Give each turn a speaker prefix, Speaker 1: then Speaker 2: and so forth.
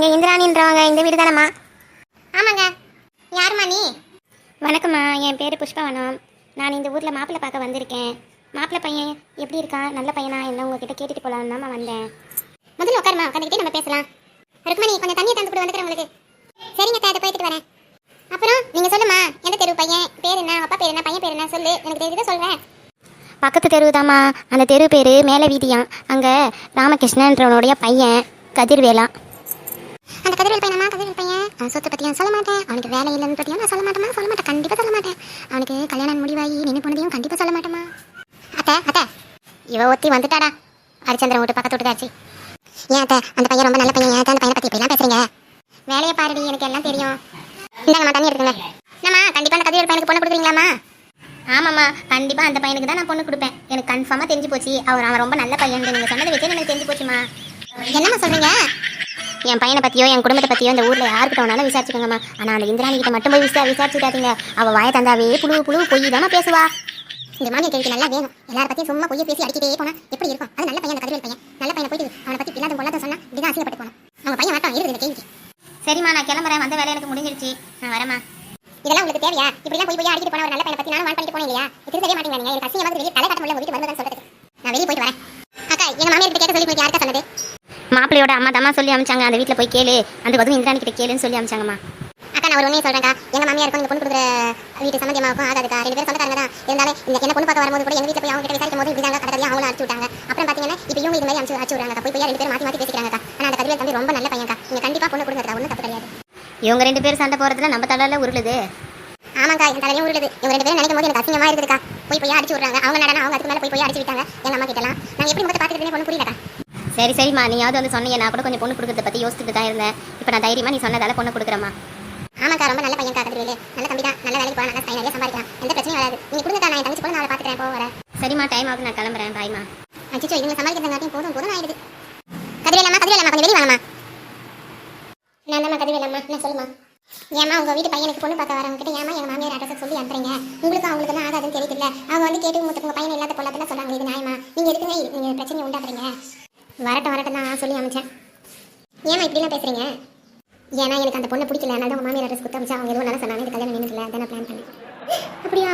Speaker 1: நீங்க இந்திராணின்றவங்க இந்த வீடு தானம்மா
Speaker 2: ஆமாங்க. யாரும்மா நீ?
Speaker 1: வணக்கம்மா என் பேர் புஷ்பவனம். நான் இந்த ஊரில் மாப்பிள்ளை பார்க்க வந்திருக்கேன். மாப்பிள்ளை பையன் எப்படி இருக்கான்? நல்ல பையனா என்ன? உங்ககிட்ட கேட்டுட்டு போகலான்னு தான் வந்தேன்.
Speaker 2: முதல்ல உட்காருமா உட்காந்துக்கிட்டே நம்ம பேசலாம். ருக்மணி கொஞ்சம் தண்ணியை தந்து கூட வந்துக்கிறேன் உங்களுக்கு. சரிங்க அதை போயிட்டு வரேன். அப்புறம் நீங்க சொல்லுமா எந்த தெரு பையன்? பேர் என்ன? அப்பா பேர் என்ன? பையன் பேர் என்ன? சொல்லு. எனக்கு தெரிஞ்சதை சொல்கிறேன்
Speaker 1: பக்கத்து தெரு தாம்மா அந்த தெரு பேர் மேலே வீதியான் அங்கே ராமகிருஷ்ணன்றவனுடைய பையன் கதிர்வேலா.
Speaker 2: கதிரவேல் பையனமா கதிரவேல் பையன். அவன் சொத்தை பத்தியும் சொல்ல மாட்டேன். அவனுக்கு வேலை இல்லைன்னு பற்றியும் நான் சொல்ல மாட்டேமா சொல்ல மாட்டேன். கண்டிப்பா சொல்ல மாட்டேன். அவனுக்கு கல்யாணம் முடிவாகி நின்று போனதையும் கண்டிப்பா சொல்ல மாட்டேமா அத்தை அத்தை. இவ ஒத்தி வந்துட்டாடா. ஹரிச்சந்திரன் வீட்டு பக்கத்து வீட்டுக்காச்சு ஏன் அத்தை? அந்த பையன் ரொம்ப நல்ல பையன். ஏன் அந்த பையனை பத்தி இப்படிலாம் பேசுறீங்க? வேலையை பாருடி. எனக்கு எல்லாம் தெரியும். இந்தாங்கம்மா தண்ணி எடுத்துங்க என்னம்மா கண்டிப்பா அந்த கதிரவேல் பையனுக்கு பொண்ணு கொடுக்குறீங்களாம்மா?
Speaker 1: ஆமாம்மா. கண்டிப்பாக அந்த பையனுக்கு தான் நான் பொண்ணு கொடுப்பேன். எனக்கு கன்ஃபார்மாக தெரிஞ்சு போச்சு. அவர் அவன் ரொம்ப நல்ல பையன். நீங்கள் சொன்னதை வச்சு எனக்கு தெரிஞ்சு போச்சுமா
Speaker 2: என்னம்மா சொல்கிறீங்க
Speaker 1: என் பையனை பற்றியோ என் குடும்பத்தை பற்றியோ இந்த ஊரில் யாருக்கிட்ட வேணாலும் விசாரிச்சுக்கோங்கம்மா. ஆனால் அந்த இந்திராணி கிட்ட மட்டும் போய் விசா விசாரிச்சுட்டாதீங்க அவள் வாயை தந்தாவே புழு புழு பொய் தானே பேசுவா.
Speaker 2: இந்த மாமியார் கேள்விக்கு நல்லா வேணும். எல்லார பத்தியும் சும்மா பொய்ய பேசி அடிக்கிட்டே போனா எப்படி இருக்கும்? அது நல்ல பையன் அந்த கதிரவேல் பையன். நல்ல பையனை போயிட்டு அவனை பத்தி இல்லாத பொல்லாத சொன்னா இப்படிதான் அசிங்கப்பட்டு போனோம் அவங்க பையன் மட்டும் இருக்குது இந்த கேள்விக்கு.
Speaker 1: சரிம்மா நான் கிளம்புறேன். வந்த வேலை எனக்கு முடிஞ்சிருச்சு. நான் வரேம்மா.
Speaker 2: இதெல்லாம் உங்களுக்கு தேவையா? இப்படிலாம் போய் போய் அடிக்கிட்டு போன ஒரு நல்ல பையனை பத்தி நானும் வான் பண்ணிட்டு போனேன் இல்லையா? இது தெரிய மாட்டேங்க எனக்கு அசிங்கமா வெளியே தலை காட்ட முடியல வீட்டு வருவதான் சொல்றது நான் வெளியே போயிட்டு வரேன் அக்கா எங்க மாமியார் கிட்ட கேட்க சொல்லி உங்களுக்கு யாருக்கா சொன்னது
Speaker 1: மாப்பிள்ளையோட அம்மா தம்மா சொல்லி அமிச்சாங்க. அந்த வீட்டில் போய் கேளு. அந்த அதுவும் இந்திராணி கிட்ட கேளுன்னு சொல்லி அமிச்சாங்கம்மா.
Speaker 2: அக்கா நான் ஒரு உண்மையை சொல்றேன்க்கா. எங்க மாமியாருக்கும் இந்த பொண்ணு கொடுக்குற வீட்டு சம்மந்தமாக்கும் ஆகாதுக்கா. ரெண்டு பேரும் சொந்தக்காரங்க தான். இருந்தாலும் இந்த என்ன பொண்ணு பார்க்க வரும்போது கூட எங்க வீட்டில் போய் அவங்க கிட்ட விசாரிக்கும் போது இப்படிதாங்க கடற்கரையும் அவங்களும் அடிச்சு விட்டாங்க. அப்புறம் பாத்தீங்கன்னா இப்போ இவங்க இது மாதிரி அடிச்சு அடிச்சு விடுறாங்க போய் போய் ரெண்டு பேரும் மாத்தி மாத்தி பேசிக்கிறாங்க ஆனா அந்த கதிரவேல் தம்பி ரொம்ப நல்ல பையன்க்கா. நீங்க கண்டிப்பா பொண்ணு கொடுங்க ஒன்றும் தப்பு கிடையாது.
Speaker 1: இவங்க ரெண்டு பேரும் சண்டை போகிறதுல நம்ம தலையில உருளுது.
Speaker 2: ஆமாக்கா என் தலையும் உருளுது. இவங்க ரெண்டு பேரும் நினைக்கும் போது எனக்கு அசிங்கமா இருக்குதுக்கா. போய் போய் அடிச்சு விடுறாங்க. அவங்க நடனா அவங்க அதுக்கு மேல போய் போய் அடிச்சு விட்டாங்க. எங்க அம்மா கிட்டலாம். நாங்க எப்படி முகத்தை பார்த்துட்டு பொண்ணு புரியலக்கா.
Speaker 1: சரி சரிம்மா. நீயாவது வந்து சொன்னீங்க நான் கூட கொஞ்சம் பொண்ணு கொடுக்கறத பற்றி யோசிச்சுட்டு தான் இருந்தேன். இப்போ நான் தைரியமாக நீ சொன்னதால பொண்ணு கொடுக்குறேம்மா.
Speaker 2: ஆமாக்கா ரொம்ப நல்ல பையன் கதிரவேலு நல்ல தம்பி தான். நல்ல வேலைக்கு போகலாம் நல்ல நிறைய சம்பாதிக்கலாம் எந்த பிரச்சனையும் வராது. நீங்க கொடுங்கக்கா நான் என் தங்கச்சி கூட நான் பார்த்துக்கிறேன். போக வரேன்
Speaker 1: சரிம்மா டைம் ஆகுது. நான் கிளம்புறேன். பாய்மா
Speaker 2: அச்சிச்சோ இவங்க சமாளிக்கிறதாங்காட்டியும் போதும் போதும் ஆயிடுது. கதிரவேலம்மா கதிரவேலம்மா கொஞ்சம் வெளியே வாங்கம்மா நான் தான் கதிரவேலம்மா என்ன சொல்லுமா ஏமா உங்க வீட்டு பையனுக்கு பொண்ணு பார்க்க வரவங்க கிட்ட ஏமா எங்க மாமியார் அட்ரஸ் சொல்லி அனுப்புறீங்க? உங்களுக்கு அவங்களுக்கு எல்லாம் ஆகாதுன்னு தெரியல அவங்க வந்து கேட்டு உங்க உங்க பையன் இல்லாத பொல்லாதெல்லாம் சொல்றாங்க இது நியாயமா? நீங்க எதுக்குங்க நீங்க பிரச்சனை உண்டாக்குறீங்க வரட்டும் வரட்டும் தான் நான் சொல்லி அமைச்சேன் ஏமா இப்படிலாம் பேசுறீங்க? ஏன்னா எனக்கு அந்த பொண்ணை பிடிக்கல. அதனால தான் உங்கள் மாமியார் அட்ரஸ் கொடுத்தா அவங்க எதுவும் நல்லா சொன்னாங்க. இந்த கல்யாணம் நின்றுல அதான் நான் பிளான் பண்ணேன். அப்படியா?